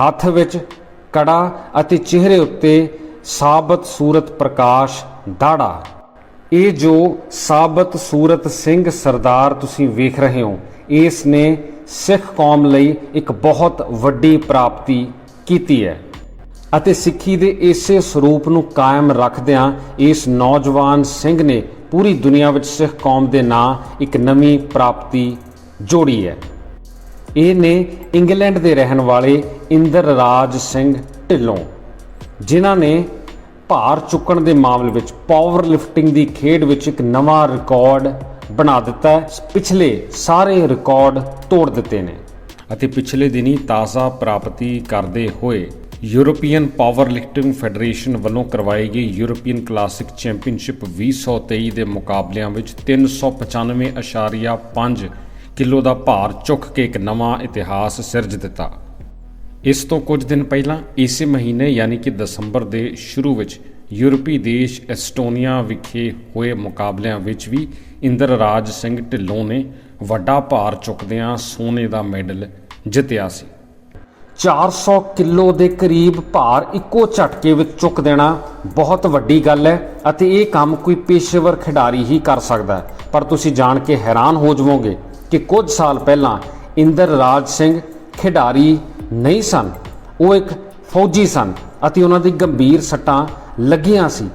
ਹੱਥ ਵਿੱਚ ਕੜਾ ਅਤੇ ਚਿਹਰੇ ਉੱਤੇ ਸਾਬਤ ਸੂਰਤ ਪ੍ਰਕਾਸ਼ ਦਾੜਾ। ਇਹ ਜੋ ਸਾਬਤ ਸੂਰਤ ਸਿੰਘ ਸਰਦਾਰ ਤੁਸੀਂ ਵੇਖ ਰਹੇ ਹੋ, ਇਸ ਨੇ ਸਿੱਖ ਕੌਮ ਲਈ ਇੱਕ ਬਹੁਤ ਵੱਡੀ ਪ੍ਰਾਪਤੀ ਕੀਤੀ ਹੈ ਅਤੇ ਸਿੱਖੀ ਦੇ ਇਸੇ ਸਰੂਪ ਨੂੰ ਕਾਇਮ ਰੱਖਦਿਆਂ ਇਸ ਨੌਜਵਾਨ ਸਿੰਘ ਨੇ ਪੂਰੀ ਦੁਨੀਆ ਵਿੱਚ ਸਿੱਖ ਕੌਮ ਦੇ ਨਾਂ ਇੱਕ ਨਵੀਂ ਪ੍ਰਾਪਤੀ ਜੋੜੀ ਹੈ। ਇਹ ਨੇ ਇੰਗਲੈਂਡ ਦੇ ਰਹਿਣ ਵਾਲੇ ਇੰਦਰ ਰਾਜ ਸਿੰਘ ਢਿੱਲੋਂ, ਜਿਨ੍ਹਾਂ ਨੇ ਭਾਰ ਚੁੱਕਣ ਦੇ ਮਾਮਲੇ ਵਿੱਚ ਪਾਵਰ ਲਿਫਟਿੰਗ ਦੀ ਖੇਡ ਵਿੱਚ ਇੱਕ ਨਵਾਂ ਰਿਕਾਰਡ ਬਣਾ ਦਿੱਤਾ ਪਿਛਲੇ ਸਾਰੇ ਰਿਕਾਰਡ ਤੋੜ ਦਿੱਤੇ ਨੇ। ਅਤੇ ਪਿਛਲੇ ਦਿਨੀ ਤਾਜ਼ਾ ਪ੍ਰਾਪਤੀ ਕਰਦੇ ਹੋਏ ਯੂਰੋਪੀਅਨ ਪਾਵਰ ਲਿਫਟਿੰਗ ਫੈਡਰੇਸ਼ਨ ਵੱਲੋਂ ਕਰਵਾਈ ਗਈ ਯੂਰੋਪੀਅਨ ਕਲਾਸਿਕ ਚੈਂਪੀਅਨਸ਼ਿਪ 2023 ਦੇ ਮੁਕਾਬਲਿਆਂ ਵਿੱਚ 395.5 ਕਿਲੋ ਦਾ ਭਾਰ ਚੁੱਕ ਕੇ ਇੱਕ ਨਵਾਂ ਇਤਿਹਾਸ ਸਿਰਜ ਦਿੱਤਾ। ਇਸ ਤੋਂ ਕੁਝ ਦਿਨ ਪਹਿਲਾਂ ਇਸੇ ਮਹੀਨੇ ਯਾਨੀ ਕਿ ਦਸੰਬਰ ਦੇ ਸ਼ੁਰੂ ਵਿੱਚ ਯੂਰਪੀ ਦੇਸ਼ ਐਸਟੋਨੀਆ ਵਿਖੇ ਹੋਏ ਮੁਕਾਬਲਿਆਂ ਵਿੱਚ ਵੀ ਇੰਦਰ ਰਾਜ ਸਿੰਘ ਢਿੱਲੋਂ ਨੇ ਵੱਡਾ ਭਾਰ ਚੁੱਕਦਿਆਂ ਸੋਨੇ ਦਾ ਮੈਡਲ ਜਿੱਤਿਆ ਸੀ। 400 ਕਿਲੋ ਦੇ ਕਰੀਬ ਭਾਰ ਇੱਕੋ ਝਟਕੇ ਵਿੱਚ ਚੁੱਕ ਦੇਣਾ ਬਹੁਤ ਵੱਡੀ ਗੱਲ ਹੈ ਅਤੇ ਇਹ ਕੰਮ ਕੋਈ ਪੇਸ਼ੇਵਰ ਖਿਡਾਰੀ ਹੀ ਕਰ ਸਕਦਾ ਹੈ। ਪਰ ਤੁਸੀਂ ਜਾਣ ਕੇ ਹੈਰਾਨ ਹੋ ਜਾਵੋਗੇ ਕਿ ਕੁਝ ਸਾਲ ਪਹਿਲਾਂ ਇੰਦਰ ਰਾਜ ਸਿੰਘ ਖਿਡਾਰੀ ਨਹੀਂ ਸਨ। ਉਹ ਇੱਕ ਫੌਜੀ ਸਨ ਅਤੇ ਉਹਨਾਂ ਦੀ ਗੰਭੀਰ ਸੱਟਾਂ ਲੱਗੀਆਂ ਸੀ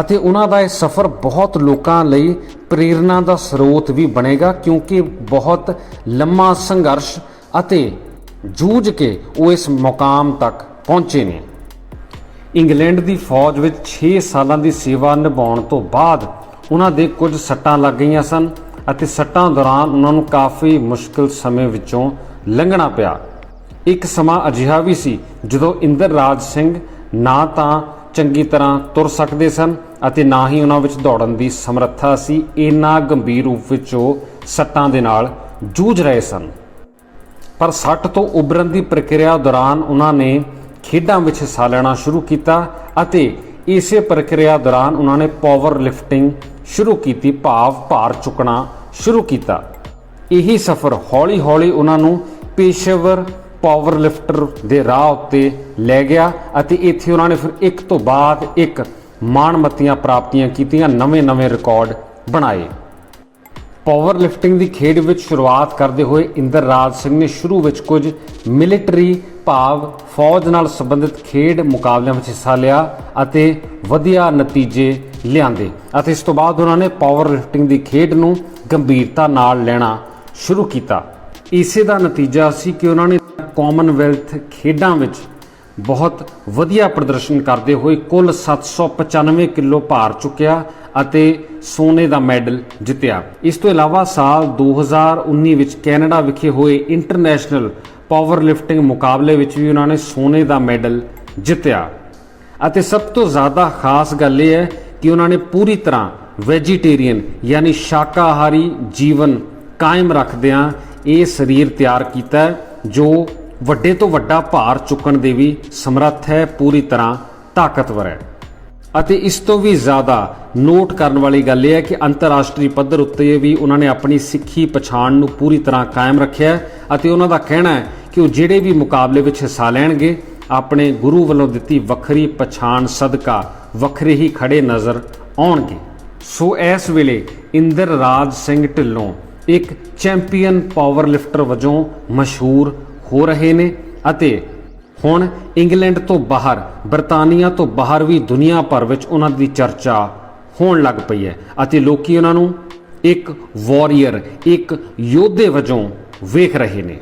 ਅਤੇ ਉਹਨਾਂ ਦਾ ਇਹ ਸਫ਼ਰ ਬਹੁਤ ਲੋਕਾਂ ਲਈ ਪ੍ਰੇਰਣਾ ਦਾ ਸਰੋਤ ਵੀ ਬਣੇਗਾ ਕਿਉਂਕਿ ਬਹੁਤ ਲੰਮਾ ਸੰਘਰਸ਼ ਅਤੇ ਜੂਝ ਕੇ ਉਹ ਇਸ ਮੁਕਾਮ ਤੱਕ ਪਹੁੰਚੇ ਨੇ। ਇੰਗਲੈਂਡ ਦੀ ਫੌਜ ਵਿੱਚ 6 ਸਾਲਾਂ ਦੀ ਸੇਵਾ ਨਿਭਾਉਣ ਤੋਂ ਬਾਅਦ ਉਹਨਾਂ ਦੇ ਕੁਝ ਸੱਟਾਂ ਲੱਗ ਗਈਆਂ ਸਨ ਅਤੇ ਸੱਟਾਂ ਦੌਰਾਨ ਉਹਨਾਂ ਨੂੰ ਕਾਫੀ ਮੁਸ਼ਕਲ ਸਮੇਂ ਵਿੱਚੋਂ ਲੰਘਣਾ ਪਿਆ। ਇੱਕ ਸਮਾਂ ਅਜਿਹਾ ਵੀ ਸੀ ਜਦੋਂ ਇੰਦਰ ਰਾਜ ਸਿੰਘ ਨਾ ਤਾਂ ਚੰਗੀ ਤਰ੍ਹਾਂ ਤੁਰ ਸਕਦੇ ਸਨ ਅਤੇ ਨਾ ਹੀ ਉਹਨਾਂ ਵਿੱਚ ਦੌੜਨ ਦੀ ਸਮਰੱਥਾ ਸੀ, ਇੰਨਾ ਗੰਭੀਰ ਰੂਪ ਵਿੱਚ ਉਹ ਸੱਟਾਂ ਦੇ ਨਾਲ ਜੂਝ ਰਹੇ ਸਨ। ਪਰ ਸੱਟ ਤੋਂ ਉਭਰਨ ਦੀ ਪ੍ਰਕਿਰਿਆ ਦੌਰਾਨ ਉਹਨਾਂ ਨੇ ਖੇਡਾਂ ਵਿੱਚ ਹਿੱਸਾ ਲੈਣਾ ਸ਼ੁਰੂ ਕੀਤਾ ਅਤੇ ਇਸੇ ਪ੍ਰਕਿਰਿਆ ਦੌਰਾਨ ਉਹਨਾਂ ਨੇ ਪਾਵਰ ਲਿਫਟਿੰਗ ਸ਼ੁਰੂ ਕੀਤੀ ਭਾਵ ਭਾਰ ਚੁੱਕਣਾ ਸ਼ੁਰੂ ਕੀਤਾ। ਇਹੀ ਸਫ਼ਰ ਹੌਲੀ-ਹੌਲੀ ਉਹਨਾਂ ਨੂੰ ਪੇਸ਼ੇਵਰ ਪਾਵਰ ਲਿਫਟਰ ਦੇ ਰਾਹ ਉੱਤੇ ਲੈ ਗਿਆ ਅਤੇ ਇੱਥੇ ਉਹਨਾਂ ਨੇ ਫਿਰ ਇੱਕ ਤੋਂ ਬਾਅਦ ਇੱਕ ਮਾਣਮੱਤੀਆਂ ਪ੍ਰਾਪਤੀਆਂ ਕੀਤੀਆਂ, ਨਵੇਂ-ਨਵੇਂ ਰਿਕਾਰਡ ਬਣਾਏ। ਪਾਵਰ ਲਿਫਟਿੰਗ ਦੀ ਖੇਡ ਵਿੱਚ ਸ਼ੁਰੂਆਤ ਕਰਦੇ ਹੋਏ ਇੰਦਰ ਰਾਜ ਸਿੰਘ ਨੇ ਸ਼ੁਰੂ ਵਿੱਚ ਕੁਝ ਮਿਲਟਰੀ ਭਾਵ ਫੌਜ ਨਾਲ ਸੰਬੰਧਿਤ ਖੇਡ ਮੁਕਾਬਲਿਆਂ ਵਿੱਚ ਹਿੱਸਾ ਲਿਆ ਅਤੇ ਵਧੀਆ ਨਤੀਜੇ ਲਿਆਂਦੇ ਅਤੇ ਇਸ ਤੋਂ ਬਾਅਦ ਉਹਨਾਂ ਨੇ ਪਾਵਰ ਲਿਫਟਿੰਗ ਦੀ ਖੇਡ ਨੂੰ ਗੰਭੀਰਤਾ ਨਾਲ ਲੈਣਾ ਸ਼ੁਰੂ ਕੀਤਾ। ਇਸੇ ਦਾ ਨਤੀਜਾ ਸੀ ਕਿ ਉਹਨਾਂ ਨੇ ਕਾਮਨਵੈਲਥ ਖੇਡਾਂ ਵਿੱਚ ਬਹੁਤ ਵਧੀਆ ਪ੍ਰਦਰਸ਼ਨ ਕਰਦੇ ਹੋਏ ਕੁੱਲ 795 ਕਿਲੋ ਭਾਰ ਚੁੱਕਿਆ ਅਤੇ ਸੋਨੇ ਦਾ ਮੈਡਲ ਜਿੱਤਿਆ। ਇਸ ਤੋਂ ਇਲਾਵਾ ਸਾਲ 2019 ਵਿੱਚ ਕੈਨੇਡਾ ਵਿਖੇ ਹੋਏ ਇੰਟਰਨੈਸ਼ਨਲ ਪਾਵਰ ਲਿਫਟਿੰਗ ਮੁਕਾਬਲੇ ਵਿੱਚ ਵੀ ਉਹਨਾਂ ਨੇ ਸੋਨੇ ਦਾ ਮੈਡਲ ਜਿੱਤਿਆ। ਅਤੇ ਸਭ ਤੋਂ ਜ਼ਿਆਦਾ ਖਾਸ ਗੱਲ ਇਹ ਹੈ ਕਿ ਉਹਨਾਂ ਨੇ ਪੂਰੀ ਤਰ੍ਹਾਂ ਵੈਜੀਟੇਰੀਅਨ ਯਾਨੀ ਸ਼ਾਕਾਹਾਰੀ ਜੀਵਨ ਕਾਇਮ ਰੱਖਦਿਆਂ ਇਹ ਸਰੀਰ ਤਿਆਰ ਕੀਤਾ ਜੋ ਵੱਡੇ ਤੋਂ ਵੱਡਾ ਭਾਰ ਚੁੱਕਣ ਦੇ ਵੀ ਸਮਰੱਥ ਹੈ, ਪੂਰੀ ਤਰ੍ਹਾਂ ਤਾਕਤਵਰ ਹੈ। ਅਤੇ ਇਸ ਤੋਂ ਵੀ ਜ਼ਿਆਦਾ ਨੋਟ ਕਰਨ ਵਾਲੀ ਗੱਲ ਇਹ ਹੈ ਕਿ ਅੰਤਰਰਾਸ਼ਟਰੀ ਪੱਧਰ ਉੱਤੇ ਵੀ ਉਹਨਾਂ ਨੇ ਆਪਣੀ ਸਿੱਖੀ ਪਛਾਣ ਨੂੰ ਪੂਰੀ ਤਰ੍ਹਾਂ ਕਾਇਮ ਰੱਖਿਆ ਅਤੇ ਉਹਨਾਂ ਦਾ ਕਹਿਣਾ ਹੈ ਕਿ ਉਹ ਜਿਹੜੇ ਵੀ ਮੁਕਾਬਲੇ ਵਿੱਚ ਹਿੱਸਾ ਲੈਣਗੇ, ਆਪਣੇ ਗੁਰੂ ਵੱਲੋਂ ਦਿੱਤੀ ਵੱਖਰੀ ਪਛਾਣ ਸਦਕਾ ਵੱਖਰੇ ਹੀ ਖੜੇ ਨਜ਼ਰ ਆਉਣਗੇ। ਸੋ ਇਸ ਵੇਲੇ ਇੰਦਰ ਰਾਜ ਸਿੰਘ ਢਿੱਲੋਂ ਇੱਕ ਚੈਂਪੀਅਨ ਪਾਵਰ ਲਿਫਟਰ ਵਜੋਂ ਮਸ਼ਹੂਰ ਹੋ ਰਹੇ ਨੇ ਅਤੇ ਹੁਣ ਇੰਗਲੈਂਡ ਤੋਂ ਬਾਹਰ, ਬਰਤਾਨੀਆ ਤੋਂ ਬਾਹਰ ਵੀ ਦੁਨੀਆ ਭਰ ਵਿੱਚ ਉਹਨਾਂ ਦੀ ਚਰਚਾ ਹੋਣ ਲੱਗ ਪਈ ਹੈ ਅਤੇ ਲੋਕੀ ਉਹਨਾਂ ਨੂੰ ਇੱਕ ਵਾਰੀਅਰ, ਇੱਕ ਯੋਧੇ ਵਜੋਂ ਵੇਖ ਰਹੇ ਨੇ।